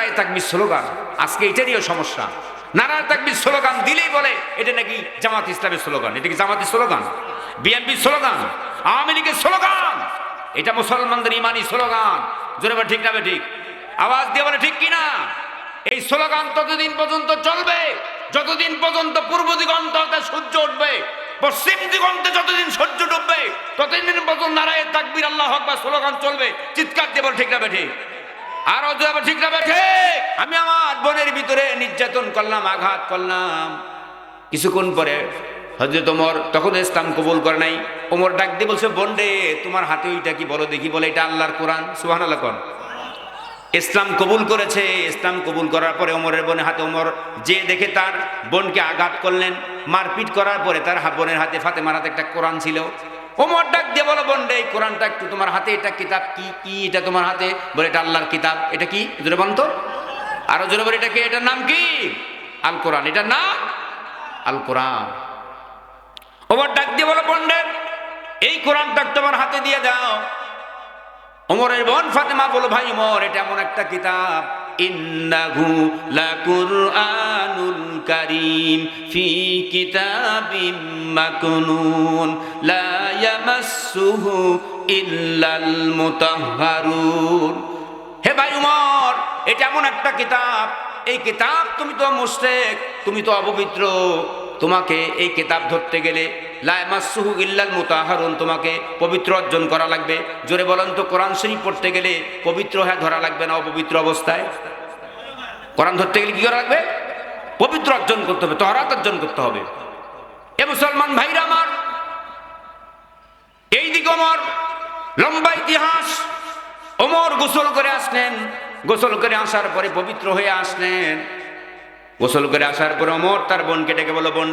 নারায় তাকবির স্লোগান। আজকে এটারইও সমস্যা। নারায় তাকবির স্লোগান দিলেই বলে, এটা নাকি জামাত ইসলামের স্লোগান। এটা কি জামাতের স্লোগান? বিএনপির স্লোগান? আওয়ামী লীগের স্লোগান? এটা মুসলমানদের ইমানি স্লোগান। জোরে ঠিক না বে ঠিক? আওয়াজ দিয়ে বলে, ঠিক কিনা? এই স্লোগান ততদিন পর্যন্ত চলবে, যতদিন পর্যন্ত পূর্ব দিগন্ত হতে সূর্য উঠবে, পশ্চিম দিগন্তে যতদিন সূর্য ডুববে, ততদিন পর্যন্ত নারায় তাকবির আল্লাহ আকবার স্লোগান চলবে। চিৎকার দিয়ে বলে, ঠিক না বেঠে আর ঠিক না বেঠে আমি আমার বোনের ভিতরে নির্যাতন করলাম, আঘাত করলাম। কিছুক্ষণ পরে হজরত ওমর তখন ইসলাম কবুল করে নাই। ওমর ডাক দিয়ে বলছে বোন রে তোমার হাতে ওইটা কি বলো দেখি, বলে এটা আল্লাহর কোরআন। সুহান আল্লাহ ইসলাম কবুল করেছে। ইসলাম কবুল করার পরে ওমরের বোনের হাতে ওমর যে দেখে তার বোনকে আঘাত করলেন, মারপিট করার পরে তার বোনের হাতে ফাতেমার হাতে একটা কোরআন ছিল। ওমর ডাক দিয়ে বলো বোন রে এই কোরআনটা একটু তোমার হাতে, এটা কিতাব, কি কি, এটা তোমার হাতে? বলে, এটা আল্লাহর কিতাব। এটা কি? জোরে বন্ত আরও জোরে বলে, এটা কি? এটার নাম কি? আল কোরআন এটার নাম? আল কোরআন ওমর ডাক দিয়ে বলো রে এই কোরআনটা তোমার হাতে দিয়ে দাও। ওমরের বোন ফাতেমা বলো ভাই ওমর, এটা এমন একটা কিতাব। ইন্নাহু লাকুরআনুল কারীম, ফি কিতাবিম মাকনুন, লা ইয়ামাসসুহু ইল্লাল মুতাহহারুন। হে ভাই উমর এটা এমন একটা কিতাব? এই কিতাব তুমি তো মুশরিক, তুমি তো অপবিত্র। তোমাকে এই কিতাব ধরতে গেলে লায়মাসুহু ইল্লাল মুতাহারুন তোমাকে পবিত্র অর্জন করা লাগবে। জোরে বলেন তো, কোরআন শরীফ পড়তে গেলে পবিত্র হয়ে ধরা লাগবে না অপবিত্র অবস্থায়? কোরআন ধরতে গেলে কি করা লাগবে? পবিত্র অর্জন করতে হবে, তহরাত অর্জন করতে হবে। এ মুসলমান ভাইরা আমার এই দিকে অমর লম্বা ইতিহাস অমর গোসল করে আসলেন। গোসল করে আসার পরে পবিত্র হয়ে আসলেন। গোসল করে আসার পরে অমর তার বোনকে ডেকে বলো বোন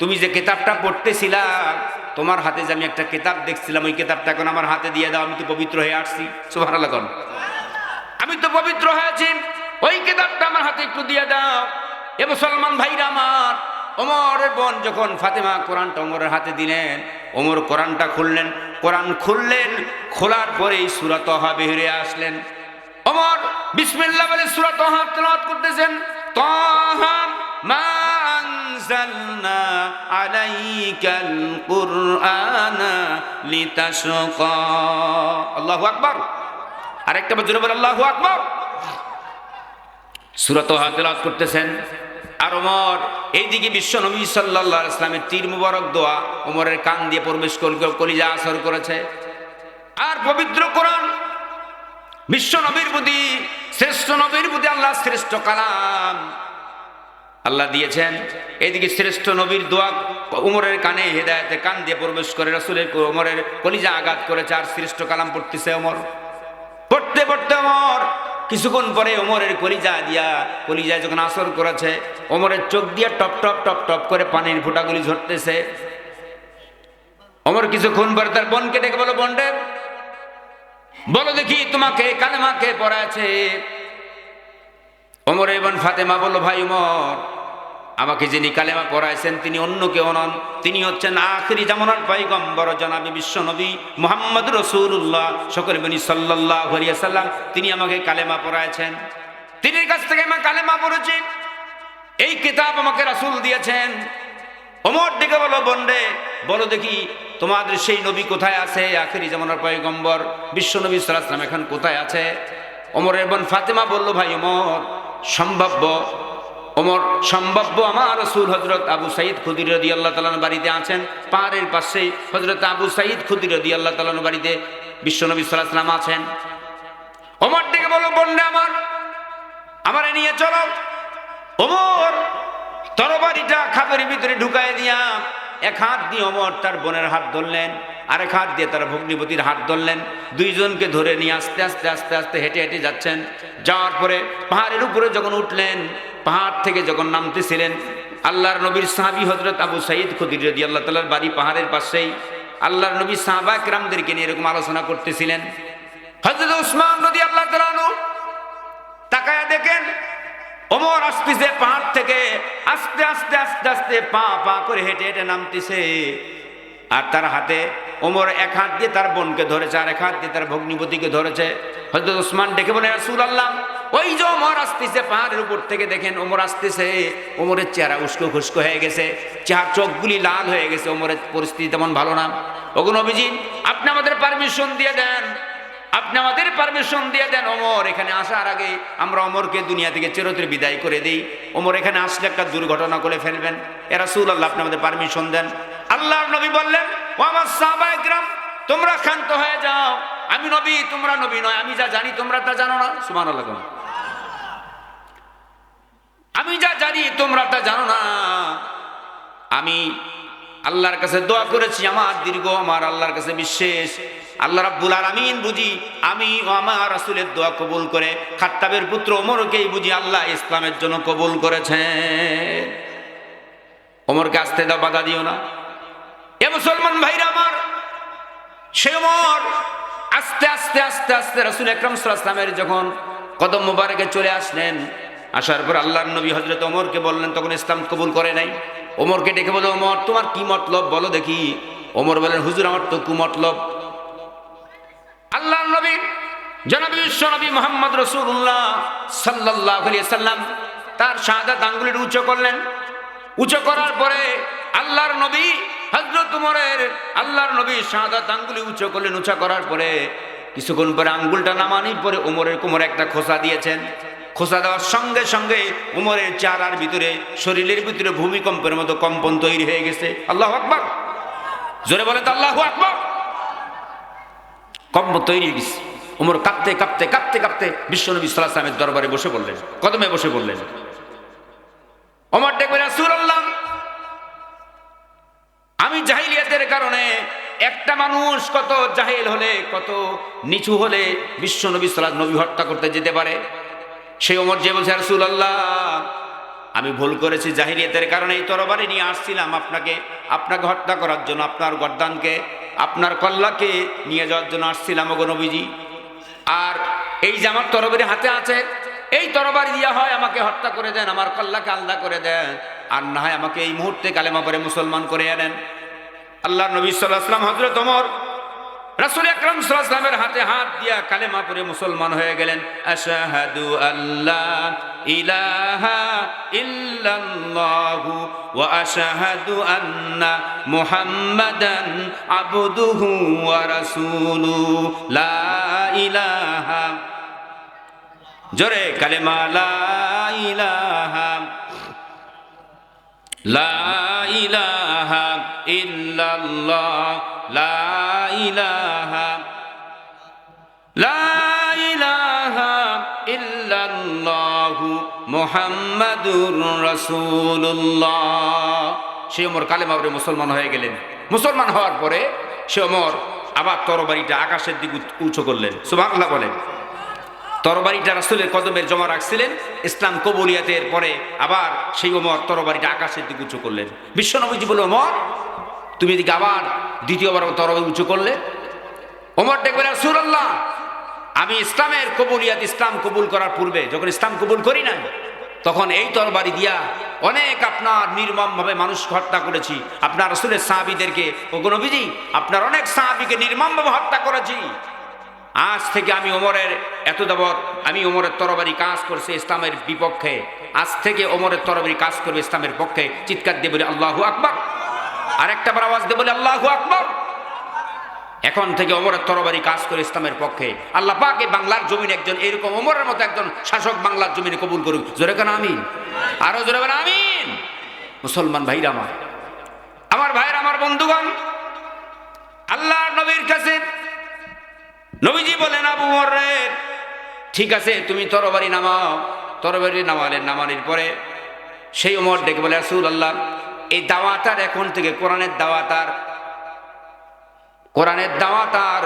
তুমি যে কিতাবটা পড়তেছিলা, তোমার হাতে যে আমি একটা কিতাব দেখছিলাম, ওই কিতাবটা এখন আমার হাতে দিয়ে দাও, আমি তো পবিত্র হয়ে আসছি। সুভার আমি তো পবিত্র হয়েছি ওই কিতাবটা আমার হাতে একটু দিয়ে দাও। এ মুসলমান ভাইরা আমার, ওমরের বোন যখন ফাতেমা কোরআনটা ওমরের হাতে দিলেন, ওমর কোরআনটা খুললেন, কোরআন খুললেন, খোলার পরেই সুরাত বেরিয়ে আসলেন। ওমর বিসমিল্লাহ বলে সুরাত তেলাওয়াত করতেছেন, তাহা মা আনজালনা আলাইকাল কুরআনা লিতাশকা। আল্লাহু আকবার। আরেকটা বলে আল্লাহু আকবার। সুরত হাতেলাত করতেছেন। আর ওমর, এইদিকে বিশ্ব নবী সাল্লাহ ইসলামের তীর মুবারক দোয়া ওমরের কান দিয়ে প্রবেশ কলিজা আসর করেছে। আর পবিত্র কোরআন, বিশ্ব নবীর প্রতি, শ্রেষ্ঠ নবীর প্রতি আল্লাহ শ্রেষ্ঠ কালাম। আল্লাহ দিয়েছেন, এইদিকে শ্রেষ্ঠ নবীর দোয়া উমরের কানে হেদায়তে কান দিয়ে প্রবেশ করে রসুলের ওমরের কলিজা আঘাত করেছে, আর শ্রেষ্ঠ কালাম পড়তেছে ওমর। পড়তে পড়তে ওমর কিছুক্ষণ পরে ওমরের কলিজা দিয়া, কলিজায় যখন আসর করেছে, ওমরের চোখ দিয়া টপ টপ টপ টপ করে পানির ফোঁটাগুলি ঝরতেছে। ওমর কিছুক্ষণ পরে তার বোনকে ডেকে বলো বোনরে বলো দেখি তোমাকে কালেমাকে পড়াছে ওমর এবং ফাতেমা বলল, ভাই ওমর আমাকে যিনি কালেমা পড়াইছেন, তিনি অন্য কেউ নন। তিনি হচ্ছেন আখরি জামানার পাইগম্বর জনাবি বিশ্বনবী মোহাম্মদ রসুল্লাহ সকল বনি সাল্লাহ সাল্লাম তিনি আমাকে কালেমা পড়াইছেন। তিনি কাছ থেকে আমার কালেমা পড়েছি। এই কিতাব আমাকে রাসূল দিয়েছেন। অমর দিকে বলো বন্ডে বলো দেখি তোমাদের সেই নবী কোথায় আছে, আখেরি জামানার পয়গম্বর? বিশ্ব নবী সাল্লাম এখন কোথায় আছে? ওমরের বোন ফাতেমা বলল, ভাই ওমর, সম্ভাব্য ওমর সম্ভাব্য আমার রসুল হজরত আবু সাইদ খুদির রদি আল্লাহ তালার বাড়িতে আছেন। পাহাড়ের পাশেই হজরত আবু সাইদ খুদির রদি আল্লাহ তালার বাড়িতে বিশ্বনবী সাল্লাম আছেন। ওমর থেকে বলো বন্ডে আমার, আমারে নিয়ে চলো। ওমর, তরবারিটা খাপের ভিতরে ঢুকায় দিয়া এক হাত দিয়ে অমর তার বোনের হাত ধরলেন। আরেক হাত দিয়ে তারা ভগ্নিপতির হাত ধরলেন। দুইজনকে ধরে নিয়ে আস্তে আস্তে আস্তে আস্তে হেঁটে হেঁটে যাচ্ছেন। যাওয়ার পরে পাহাড়ের উপরে যখন উঠলেন, পাহাড় থেকে যখন নামতেছিলেন, আল্লাহর নবীর সাহাবি হজরত আবু সাইদ খুদির রদি আল্লাহ তালার বাড়ি পাহাড়ের পাশেই আল্লাহর নবী সাহাবা কেরামদেরকে নিয়ে এরকম আলোচনা করতেছিলেন। হজরত উসমান নদী আল্লাহ তালানু তাকায়া দেখেন, ওমর আসতেছে পাহাড় থেকে, আস্তে আস্তে আস্তে আস্তে পা পা করে হেঁটে হেঁটে নামতেছে। আর তার হাতে ওমর এক হাত দিয়ে তার বোনকে ধরেছে, আর এক হাত দিয়ে তার ভগ্নিপতিকে ধরেছে। হয়তো ওসমান ডেকে বলে রাসুল আল্লাহ ওই যে ওমর আসতেছে পাহাড়ের উপর থেকে দেখেন ওমর আসতেছে। ওমরের চেহারা উস্কো খুস্কো হয়ে গেছে চেহার চোখগুলি লাল হয়ে গেছে, ওমরের পরিস্থিতি তেমন ভালো না। ওগুন অভিজিৎ আপনি আমাদের পারমিশন দিয়ে দেন, আপনি আমাদের পারমিশন দিয়ে দেন ওমর। এখানে আসার আগে আমরা ওমরকে দুনিয়া থেকে চিরতরে বিদায় করে দিই। ওমর এখানে আসলে একটা দুর্ঘটনা করে ফেলবেন। এরা সুল আল্লাহ আপনি আমাদের পারমিশন দেন। আল্লাহর নবী বললেন ও আমার সাহাবায়ে তোমরা ক্ষান্ত হয়ে যাও। আমি নবী, তোমরা নবী নয়। আমি যা জানি, তোমরা তা জানো না। সুমান আমি যা জানি, তোমরা তা জানো না। আমি আল্লাহর কাছে দোয়া করেছি, আমার দীর্ঘ, আমার আল্লাহর কাছে বিশ্বাস আল্লাহ রাব্বুল আলামিন বুঝি, আমি ও আমার রাসূলের দোয়া কবুল করে, খাত্তাবের পুত্র ওমরকেই বুঝি আল্লাহ ইসলামের জন্য কবুল করেছেন। ওমরকে আসতে দাও, বাধা দিও না। এ মুসলমান ভাইরা আমার সে ওমর আস্তে আস্তে আস্তে আস্তে রাসূল আকরাম সাল্লাল্লাহু যখন কদম মোবারকে চলে আসলেন, আসার পর আল্লাহর নবী হজরত ওমরকে বললেন, তখন ইসলাম কবুল করে নাই। ওমরকে ডেকে বলে ওমর তোমার কি মতলব? বলো দেখি। ওমর বলেন হুজুর, আমার তো কু মতলব। আল্লাহর নবী, জনাবি বিশ্ব নবী মোহাম্মদ রসুল্লাহ সাল্লাহ সাল্লাম তার শাহাদাত আঙ্গুলির উঁচু করলেন। উঁচু করার পরে আল্লাহর নবী হজরত উমরের আল্লাহর নবী শাহাদাত আঙ্গুলি উঁচু করলেন উঁচা করার পরে কিছুক্ষণ পরে আঙ্গুলটা নামানির পরে উমরের কোমরে একটা খোসা দিয়েছেন। খোসা দেওয়ার সঙ্গে সঙ্গে উমরের চারার ভিতরে, শরীরের ভিতরে ভূমিকম্পের মতো কম্পন তৈরি হয়ে গেছে। আল্লাহ আকবর। জোরে বলে তো, আল্লাহ আকবর। কম্প তৈরি হয়ে গেছে। উমর কাঁপতে কাঁপতে কাঁপতে কাঁপতে বিশ্বনবী সাল্লাহ সালামের দরবারে বসে পড়লেন। কদমে বসে পড়লেন। অমর দেখবে রাসূলুল্লাহ মানুষ কত জাহিল হলে, কত নিচু হলে বিশ্ব নবী সাল্লাহ নবী হত্যা করতে যেতে পারে? সেই ওমর যে বলছে রাসূলুল্লাহ, আমি ভুল করেছি জাহিরিয়াতের কারণে এই তরবারি নিয়ে আসছিলাম আপনাকে। আপনাকে হত্যা করার জন্য আপনার গর্দানকে, আপনার কল্লাকে নিয়ে যাওয়ার জন্য আসছিলাম ওগো নবীজি। আর এই যে আমার তরবারি হাতে আছে, এই তরবারি দিয়া হয় আমাকে হত্যা করে দেন, আমার কল্লাকে আলাদা করে দেন। আর না হয় আমাকে এই মুহূর্তে কালেমা পরে মুসলমান করে আনেন। আল্লাহ নবী সাল্লাহ আসলাম হজরত ওমর, রাসূল আকরাম ওয়াসাল্লামের হাতে হাত দিয়া কালেমা পড়ে মুসলমান হয়ে গেলেন। আশহাদু আল্লাহ ইলাহা ইল্লাল্লাহু ওয়া আন্না মুহাম্মাদান আবদুহু ওয়া রাসূলুহু লা ইলাহা, জোরে কালেমা, লা ইলাহা লা ইলাহা সে ওমর কালেমা মুসলমান হয়ে গেলেন। মুসলমান হওয়ার পরে সে ওমর আবার তরবারিটা আকাশের দিকে উঁচু করলেন। সুবহানাল্লাহ বলেন। তরবারিটা রাসুলের কদমের জমা রাখছিলেন। ইসলাম কবুলিয়াতের পরে আবার সেই ওমর তরবারিটা আকাশের দিকে উঁচু করলেন। বিশ্বনবীজি বলে ওমর তুমি এদিকে আবার দ্বিতীয়বার তরবারি উঁচু করলে। ওমর দেখবে রাসুল্লাহ আমি ইসলামের কবুলিয়াত ইসলাম কবুল করার পূর্বে যখন ইসলাম কবুল করি নাই, তখন এই তরবারি দিয়া অনেক আপনার নির্মমভাবে মানুষ হত্যা করেছি। আপনার রসুলের সাহাবিদেরকে ওগনবীজি আপনার অনেক সাহাবিকে নির্মমভাবে হত্যা করেছি। আজ থেকে আমি ওমরের এত যাবৎ আমি ওমরের তরবারি কাজ করছে ইসলামের বিপক্ষে। আজ থেকে ওমরের তরবারি কাজ করবে ইসলামের পক্ষে। চিৎকার দিয়ে বলে, আল্লাহ আকবর। আর একটা বার আওয়াজ দিয়ে বলে, আল্লাহ আকবর। এখন থেকে ওমরের তরবারি কাজ করে ইসলামের পক্ষে। আল্লাহ পাকে বাংলার জমিন একজন, এরকম ওমরের মতো একজন শাসক বাংলার জমিনে কবুল করুক। জোরে কেন আমিন? আরও জোরে কেন আমিন। মুসলমান ভাইরা আমার আমার ভাইরা আমার বন্ধুগণ, আল্লাহ নবীর কাছে নবীজি বলেন, আবু হরের ঠিক আছে, তুমি তরবারি নামাও। তরবারি নামালেন নামানির পরে সেই ওমর ডেকে বলে রাসূল আল্লাহ এই দাওয়াতার এখন থেকে, কোরআনের দাওয়াতার, কোরআনের দাওয়াত আর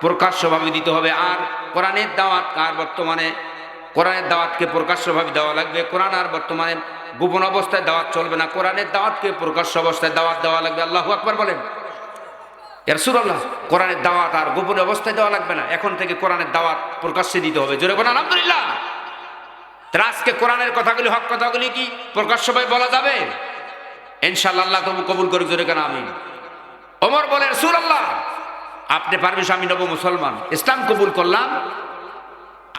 প্রকাশ্যভাবে দিতে হবে। আর কোরআনের দাওয়াত আর বর্তমানে? কোরআনের দাওয়াতকে প্রকাশ্যভাবে দেওয়া লাগবে। কোরআন আর বর্তমানে গোপন অবস্থায় দাওয়াত চলবে না। কোরআনের দাওয়াতকে প্রকাশ্য অবস্থায় দাওয়াত দেওয়া লাগবে। আল্লাহ আকবার বলেন। রসুল্লাহ কোরআনের দাওয়াত আর গোপন অবস্থায় দেওয়া লাগবে না। এখন থেকে কোরআনের দাওয়াত প্রকাশ্যে দিতে হবে। জোরে বলেন, আলহামদুলিল্লাহ। আজকে কোরআনের কথাগুলি, হক কথাগুলি কি প্রকাশ্যভাবে বলা যাবে? ইনশাল্লাহ তবু কবুল করে জোরে কেন আমি ওমর বলে রসুল আল্লাহ আপনি পারবেন আমি নব মুসলমান, ইসলাম কবুল করলাম,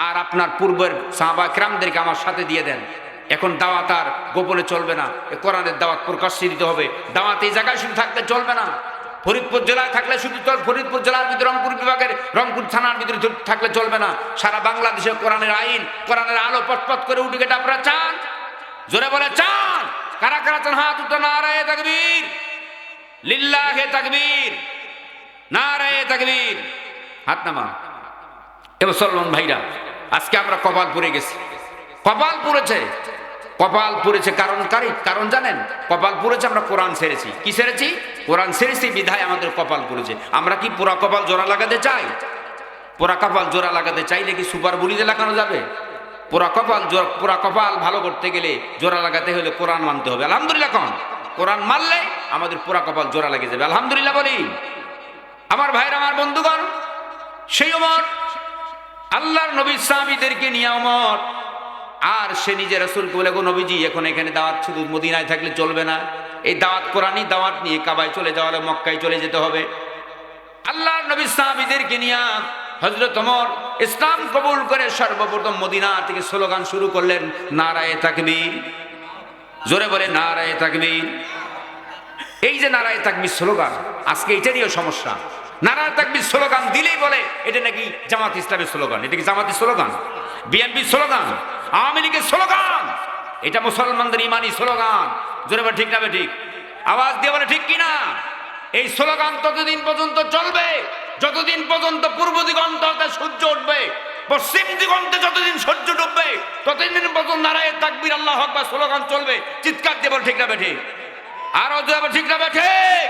আর আপনার পূর্বের সাহাবা ক্রামদেরকে আমার সাথে দিয়ে দেন। এখন দাওয়াত আর গোপনে চলবে না কোরআনের দাওয়াত প্রকাশ্যে দিতে হবে। দাওয়াত এই জায়গায় শুধু থাকলে চলবে না, ফরিদপুর জেলায় থাকলে শুধু চল, ফরিদপুর জেলার ভিতরে, রংপুর বিভাগের রংপুর থানার ভিতরে থাকলে চলবে না। সারা বাংলাদেশে কোরআনের আইন, কোরআনের আলো পটপট করে উঠে গেটা আপনারা চান? জোরে বলে চান! কারা কারা চান হাত উঠো নারায় তাকবীর? লিল্লাহে তাকবীর। নারায় তাকবীর। হাত নামা এবার সলমান ভাইরা, আজকে আমরা কপাল পরে গেছি। কপাল পুড়েছে কপাল পুড়েছে কারণ কারি? কারণ জানেন, কপাল পুড়েছে আমরা কোরআন সেরেছি কি সেরেছি কোরআন সেরেছি বিধায় আমাদের কপাল পুড়েছে আমরা কি পুরা কপাল জোড়া লাগাতে চাই? পোড়া কপাল জোড়া লাগাতে চাইলে কি সুপার বুলিতে লাগানো যাবে? পোড়া কপাল পোড়া কপাল ভালো করতে গেলে জোড়া লাগাতে হলে কোরআন মানতে হবে। আলহামদুলিল্লাহ কন, কোরআন মানলে আমাদের পোড়া কপাল জোড়া লেগে যাবে। আলহামদুলিল্লাহ বলি। আমার ভাইয়ের, আমার বন্ধুগণ, সেই অমর আল্লাহর নবী সাহাবিদেরকে নিয়ে অমর আর সে নিজে রসুলকে বলে, গো নবীজি, এখন এখানে দাওয়াত শুধু মদিনায় থাকলে চলবে না। এই দাওয়াত, কোরআনই দাওয়াত নিয়ে কাবায় চলে যাওয়া হলে মক্কায় চলে যেতে হবে। আল্লাহর নবী সাহাবিদেরকে নিয়ে হজরত ওমর ইসলাম কবুল করে সর্বপ্রথম মদিনা থেকে স্লোগান শুরু করলেন, নারায়ে তাকবীর। জোরে বলে, নারায়ে তাকবীর। এই যে নারায় তাকবির স্লোগান, আজকে এটারইও সমস্যা। নারায় তাকবির স্লোগান দিলেই বলে, এটা নাকি জামাত ইসলামের স্লোগান, এটা কি জামাতের স্লোগান? বিএনপির স্লোগান, আওয়ামী লীগের স্লোগান, এটা মুসলমানদের ইমানি স্লোগান। জোরে বলে, ঠিক না ঠিক? আওয়াজ দিয়ে বলে, ঠিক কিনা? এই স্লোগান ততদিন পর্যন্ত চলবে। যতদিন পর্যন্ত পূর্ব দিগন্ত হতে সূর্য উঠবে, পশ্চিম দিগন্তে যতদিন সূর্য ডুববে, ততদিন পর্যন্ত নারায় তাকবির আল্লাহ হক বা স্লোগান চলবে। চিৎকার দেবল বলে, ঠিক না বেঠে আরও যাবে ঠিক না ঠিক?